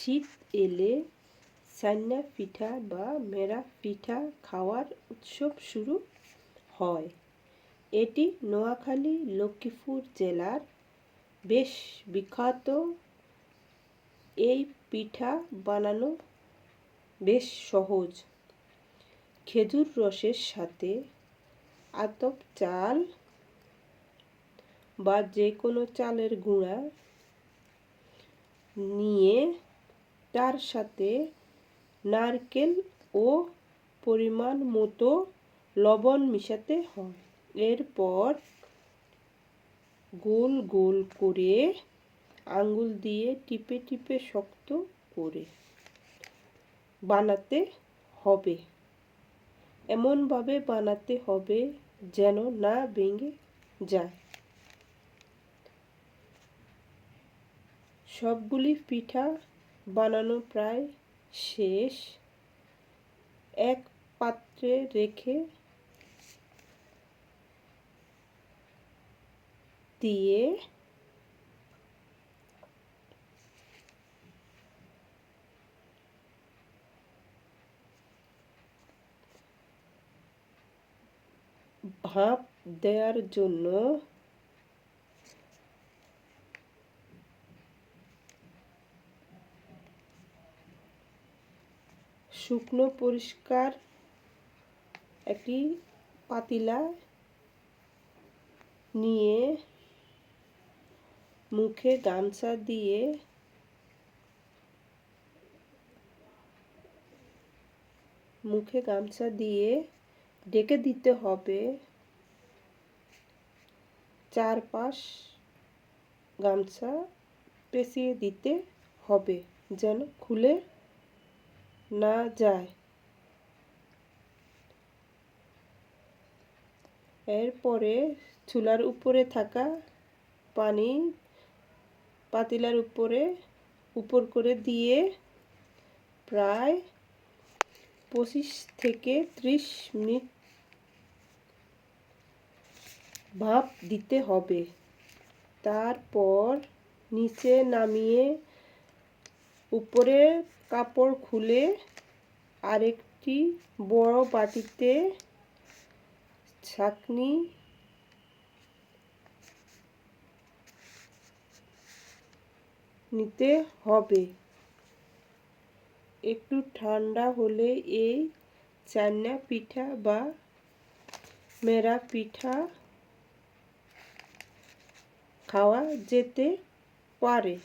শীত এলে সান্না পিঠা বা মেরা পিঠা খাওয়ার উৎসব শুরু হয়। এটি নোয়াখালী, লক্ষ্মীপুর জেলার বেশ বিখ্যাত। এই পিঠা বানানো বেশ সহজ। খেজুর রসের সাথে আতপ চাল বা যে কোনো চালের গুঁড়া নিয়ে তার সাথে নারকেল ও পরিমাণ মতো লবণ মিশাতে হয়। এরপর গোল গোল করে আঙ্গুল দিয়ে টিপে টিপে শক্ত করে বানাতে হবে। এমনভাবে বানাতে হবে যেন না ভেঙে যায়। সবগুলি পিঠা বানানো প্রায় শেষ। এক পাত্রে রেখে দিয়ে ভাপ দেওয়ার জন্য শুকনো, পরিষ্কার একটি পাতিলা নিয়ে মুখে গামছা দিয়ে মুখে গামছা দিয়ে ডেকে দিতে হবে। চারপাশ গামছা পেঁচিয়ে দিতে হবে যেন খুলে না যায়। এরপরে চুলার উপরে থাকা পানি পাতিলার উপরে উপর করে দিয়ে প্রায় পঁচিশ থেকে ত্রিশ মিনিট ভাপ দিতে হবে। তারপর নিচে নামিয়ে উপরে কাপড় খুলে আরেকটি বড় বাটিতে ছাকনি নিতে হবে। একটু ঠান্ডা হলে এই চান্না পিঠা বা মেরা পিঠা খাওয়া যেতে পারে।